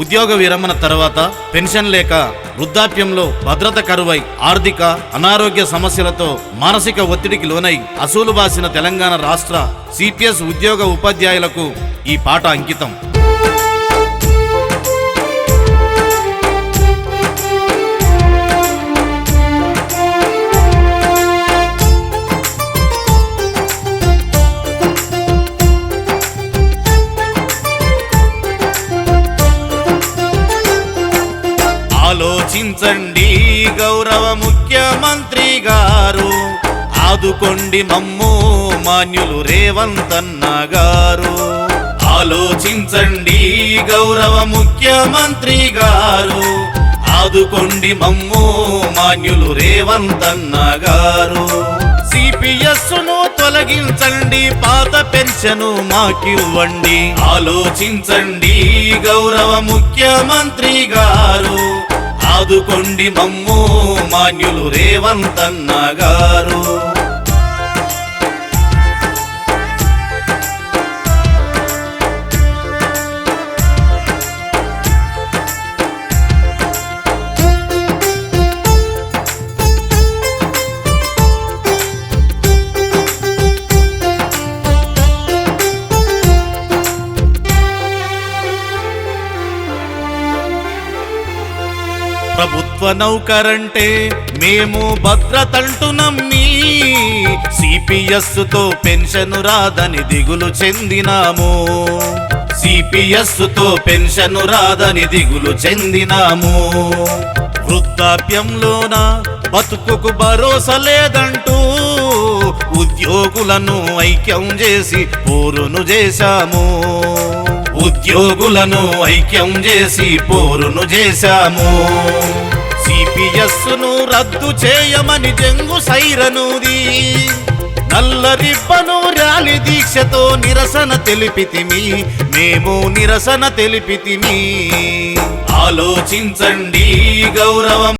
ఉద్యోగ విరమణ తర్వాత పెన్షన్ లేక వృద్ధాప్యంలో భద్రత కరువై ఆర్థిక అనారోగ్య సమస్యలతో మానసిక ఒత్తిడికి లోనై అసూలు బాసిన తెలంగాణ రాష్ట్ర సిపిఎస్ ఉద్యోగ ఉపాధ్యాయులకు ఈ పాట అంకితం. ఆలోచించండి గౌరవ ముఖ్యమంత్రి గారు. ఆదుకోండి మమ్ము మాన్యులు రేవంతన్న గారు. ఆలోచించండి గౌరవ ముఖ్యమంత్రి గారు. ఆదుకోండి మమ్ము మాన్యులు రేవంతన్న గారు. సిపిఎస్ను తొలగించండి పాత పెన్షను మాకివ్వండి. ఆలోచించండి గౌరవ ముఖ్యమంత్రి గారు. ఆదుకోండి మమ్ము మాన్యులు రేవంతన్న గారు. ప్రభుత్వ నౌకరంటే మేము భద్రతంటూ నమ్మి సిపిఎస్తో పెన్షన్ రాదని దిగులు చెందినాము. సిపిఎస్తో పెన్షన్ రాదని దిగులు చెందినాము. వృద్ధాప్యంలోన బతుకుకు భరోసా లేదంటూ ఉద్యోగులను ఐక్యం చేసి పోరును చేశాము. ఉద్యోగులను ఐక్యం చేసి పోరును చేశాము. సిపిఎస్ను రద్దు చేయమని జంగు సైరనుది. నల్ల రిబ్బను ర్యాలీ దీక్షతో నిరసన తెలిపితిమి. మేము నిరసన తెలిపితిమి. ఆలోచించండి గౌరవం.